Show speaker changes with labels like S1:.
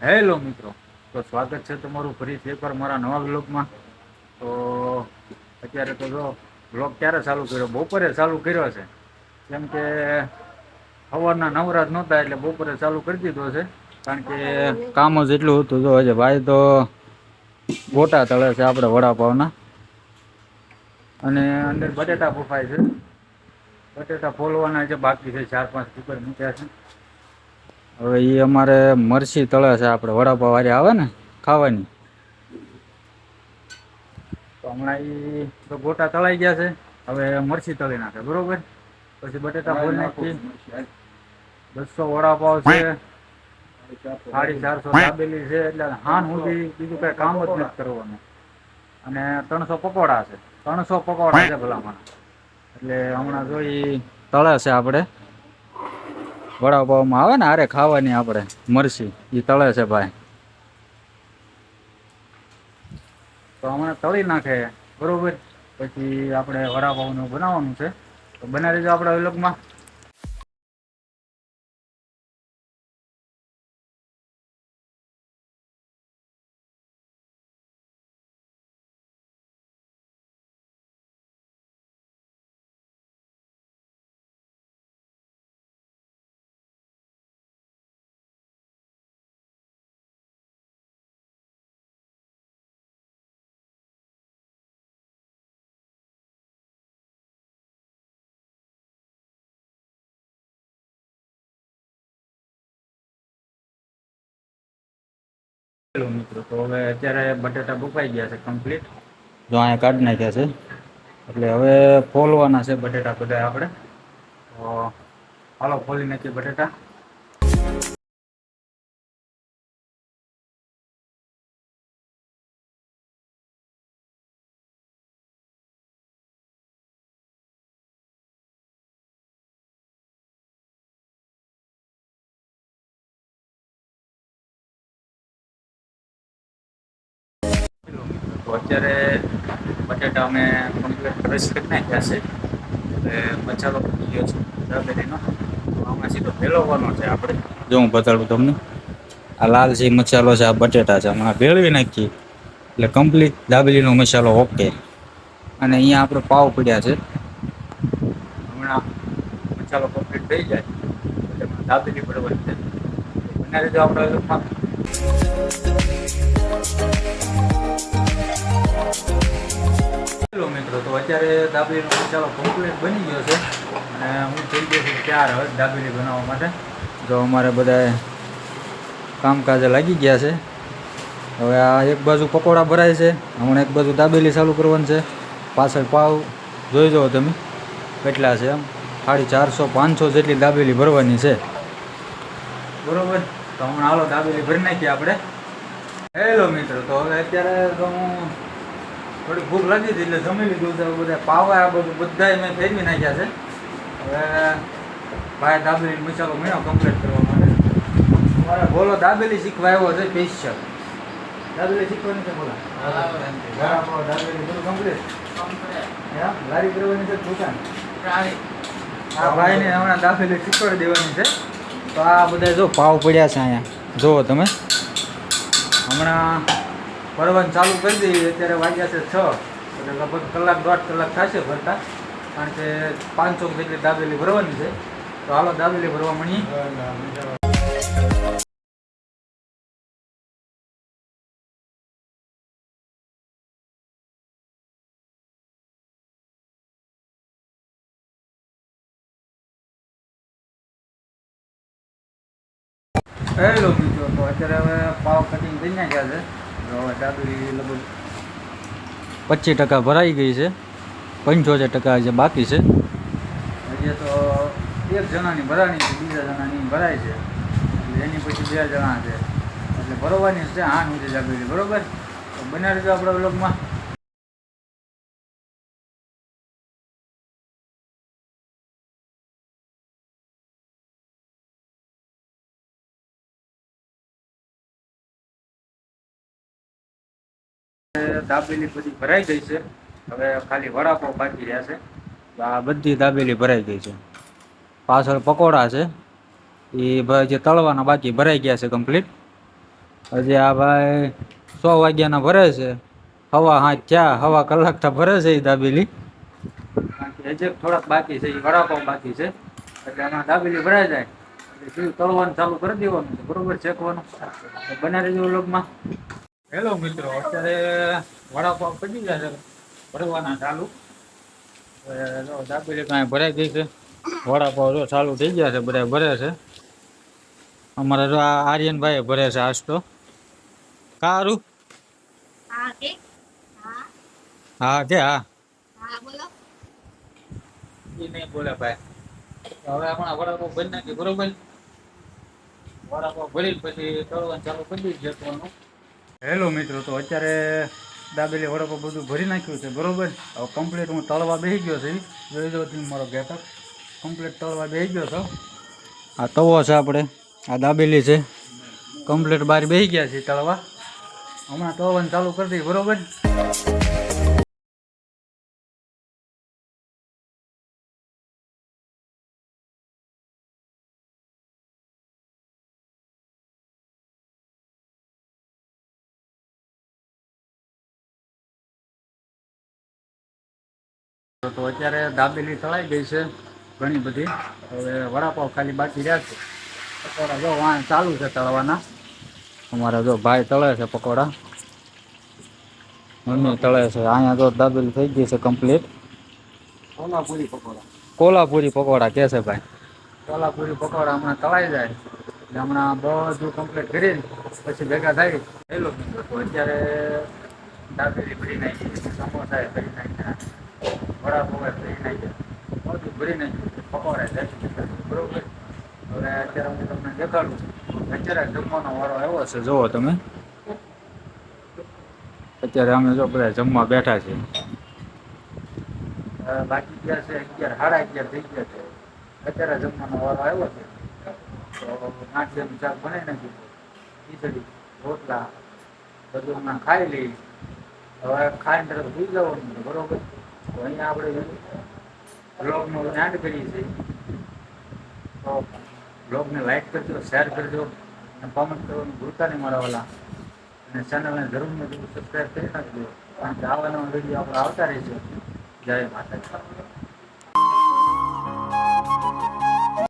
S1: Hello મિત્રો. તો સ્વાગત છે તમારું ફરીથી એકવાર મારા નવા બ્લોગમાં તો અત્યારે તો જો બ્લોગ ક્યારે ચાલુ કર્યો? બપોરે ચાલુ કર્યો છે. કેમ કે સવારના નવરાત નહોતા એટલે બપોરે ચાલુ કરી દીધો છે. કારણ કે કામ જ એટલું હતું જો હજે ભાઈ તો ગોટા તળે છે આપણે વડાપાવના. અને અંદર બટેટા ફૂફાય છે. બટેટા ફોલવાના જે બાકી છે ચાર પાંચ કુકર મૂક્યા છે. હવે એ અમારે મરસી તળે છે આપણે વડાપાવ વાળી આવે ને ખાવાની. તો હમણાં એ તો ગોટા તળાઈ ગયા છે, હવે મરસી તળી નાખે, બરોબર? પછી બટેટા ફોલ નાખી બસો વડાપાવ છે, સાડી ચારસો દાબેલી છે, એટલે હાન સુધી બીજું કઈ કામ જ નથી કરવાનું. અને ત્રણસો પકોડા છે, ત્રણસો પકોડા છે ભલામણ. એટલે હમણાં જોઈ તળે છે આપણે વડાપાવમાં આવે ને આરે ખાવાની આપણે મરસી એ તળે છે ભાઈ. તો હમણાં તળી નાખે, બરોબર? પછી આપણે વડાપાવનું બનાવવાનું છે. તો બનાવી દેજો આપણે વિલોગમાં. હેલો મિત્રો, તો હવે અત્યારે બટેટા બફાઈ ગયા છે કમ્પ્લીટ જો અહીંયા કાઢી નાખ્યા છે. એટલે હવે ફોલવાના છે બટેટા બધા આપણે. તો હાલો, ફોલી નાખીએ બટેટા. તો અત્યારે બટેટા અમે કમ્પ્લીટ ક્રશ કરી નાખ્યા છે. એટલે મસાલો બની ગયો છે દાબેલીનો તો આમાં સીધો ભેળવવાનો છે આપણે. જો હું બતાડું તમને આ લાલ જે મસાલો છે આ બટેટા છે હમણાં ભેળવી નાખીએ. એટલે કમ્પ્લીટ દાબેલીનો મસાલો ઓકે. અને અહીંયા આપણે પાવ પડ્યા છે. હમણાં મસાલો કમ્પ્લીટ થઈ જાય. એટલે દાબેલી પડવાની છે. બનાવી દો આપણે. હેલો મિત્રો, તો અત્યારે દાબેલીનો મસાલો કમ્પ્લીટ બની ગયો છે. અને હું થઈ ગયો છું ત્યાર હવે દાબેલી બનાવવા માટે. જો અમારે બધા કામકાજે લાગી ગયા છે. હવે આ એક બાજુ પકોડા ભરાય છે. હમણાં એક બાજુ દાબેલી ચાલુ કરવાની છે. પાછળ પાવ જોઈ જાઓ તમે. કેટલા છે એમ? સાડી ચારસો, પાંચસો જેટલી દાબેલી ભરવાની છે. બરોબર? તો હમણાં હાલો દાબેલી ભરી નાખીએ આપણે. હેલો મિત્રો, તો હવે અત્યારે તો હું થોડી ભૂખ લાગી હતી એટલે જમી લીધું છે બધા પાવા આ બધું બધાય મેં ફેરવી નાખ્યા છે. હવે ભાઈ દાબેલી મસાલો મળ્યો કમ્પ્લીટ કરવા માટે મારે બોલો દાબેલી શીખવા આવ્યો છે સ્પેશિયલ દાબેલી શીખવાની છે બોલા દાબેલી બધું કમ્પ્લીટ લારી કરવાની છે દુકાન આ ભાઈને હમણાં દાબેલી શીખવાડી દેવાની છે. તો આ બધા જો પાવ પડ્યા છે અહીંયા. જુઓ તમે. હમણાં ભરવાનું ચાલુ કરી દઈએ. અત્યારે વાગ્યા છે છ. એટલે લગભગ કલાક દોઢ કલાક થશે ભરતા. કારણ કે પાંચસો જેટલી દાબેલી ભરવાની છે. તો હાલો દાબેલી ભરવા મળી હેલો બીજો તો અત્યારે હવે પાવ કટિંગ થઈ ગયા છે. પચીસ ટકા ભરાઈ ગઈ છે. પંચોતેર ટકા જે બાકી છે. હજી તો એક જણાની ભરાણી છે બીજા જણાની ભરાય છે. એની પછી બે જણા છે. એટલે ભરવાની છે હા નથી દાબેલી બરોબર? તો બનાવી દો આપણા બ્લોગમાં દાબેલી બધી ભરાઈ ગઈ છે. હવે ખાલી વડાપાવ બાકી રહ્યા છે. આ બધી દાબેલી ભરાઈ ગઈ છે. પાછળ પકોડા છે. એ ભાઈ જે તળવાના બાકી ભરાઈ ગયા છે કમ્પ્લીટ હજી આ ભાઈ સો વાગ્યાના ભરે છે. હવા હા થયા હવા કલાક તો ભરે છે એ દાબેલી. હજી થોડાક બાકી છે. એ વડાપાવ બાકી છે. એટલે આમાં દાબેલી ભરાઈ જાય. એટલે શું તળવાનું ચાલુ કરી દેવાનું છે. બરોબર શેકવાનું. બનાવી બના રહેજો લોગમાં હેલો મિત્રો અત્યારે વડાપાવ પડી ગયા છે ભરવાના ચાલુ. દાબેલી કાંઈ ભરાઈ ગઈ છે. વડાપાવ જો ચાલુ થઈ ગયા છે બધા ભરે છે. અમારા જો આ આર્યનભાઈ ભરે છે આજ તો. કારું?
S2: હા કે? હા.
S1: હા હા.
S2: હા
S1: એ નહીં બોલે ભાઈ. હવે આપણા વડાપાવ બની નાખી બરોબર? વડાપાવ ભરી પછી તળવાનું ચાલુ કરી દઈએ જતવાનું હેલો મિત્રો, તો અત્યારે દાબેલી વડાપાવ બધું ભરી નાખ્યું છે, બરાબર? હવે કમ્પ્લીટ હું તળવા બેસી ગયો છે. જોઈ દો મારો ગેટઅપ કમ્પ્લીટ તળવા બેસી ગયો છો. આ તવો છે આપણે, આ દાબેલી છે. કમ્પ્લીટ બહાર બેસી ગયા છે તળવા. હમણાં તળવાનું ચાલુ કરી દઈએ, બરોબર? તો અત્યારે દાબેલી તળાઈ ગઈ છે ઘણી બધી. હવે વડાપાવ ખાલી બાકી રહ્યા છે. પકોડા જો વાણ ચાલુ છે તળવાના. અમારા જો ભાઈ તળે છે પકોડા. મમ્મી તળે છે. અહીંયા જો દાબેલી થઈ ગઈ છે કમ્પ્લીટ
S3: કોલ્હાપુરી પકોડા.
S1: કોલ્હાપુરી પકોડા કે છે ભાઈ? કોલ્હાપુરી પકોડા હમણાં તળાઈ જાય. હમણાં બધું કમ્પ્લીટ કરીને પછી ભેગા થાય. હેલો તો અત્યારે દાબેલી ભરી નાખી સમોસા ભરી નાખ્યા. વડાપાવ આવ્યો છે. જુઓ તમે. અત્યારે અમે જો બધા જમવા બેઠા છે બાકી ગયા અગિયાર સાડા અગિયાર થઈ ગયા છે. અત્યારે જમવાનો વારો આવ્યો છે. તો નાખીનું શાક બનાવી નાખ્યું. ખીચડી, રોટલા, બધું ખાઈ લઈ. હવે ખાઈને તરફ સુઈ જવાનું બરોબર? તો અહીંયા આપણે બ્લોગનું એન્ડ કરીએ છીએ. તો બ્લોગને લાઈક કરજો શેર કરજો, અને કોમેન્ટ કરવાનું ભૂલતા નહીં મારા વાલા. અને ચેનલને જરૂર ને જરૂર સબસ્ક્રાઈબ કરી નાખજો. કારણ કે આવા નવા વીડિયો આપણે આવતા રહેશે. જય માતાજી.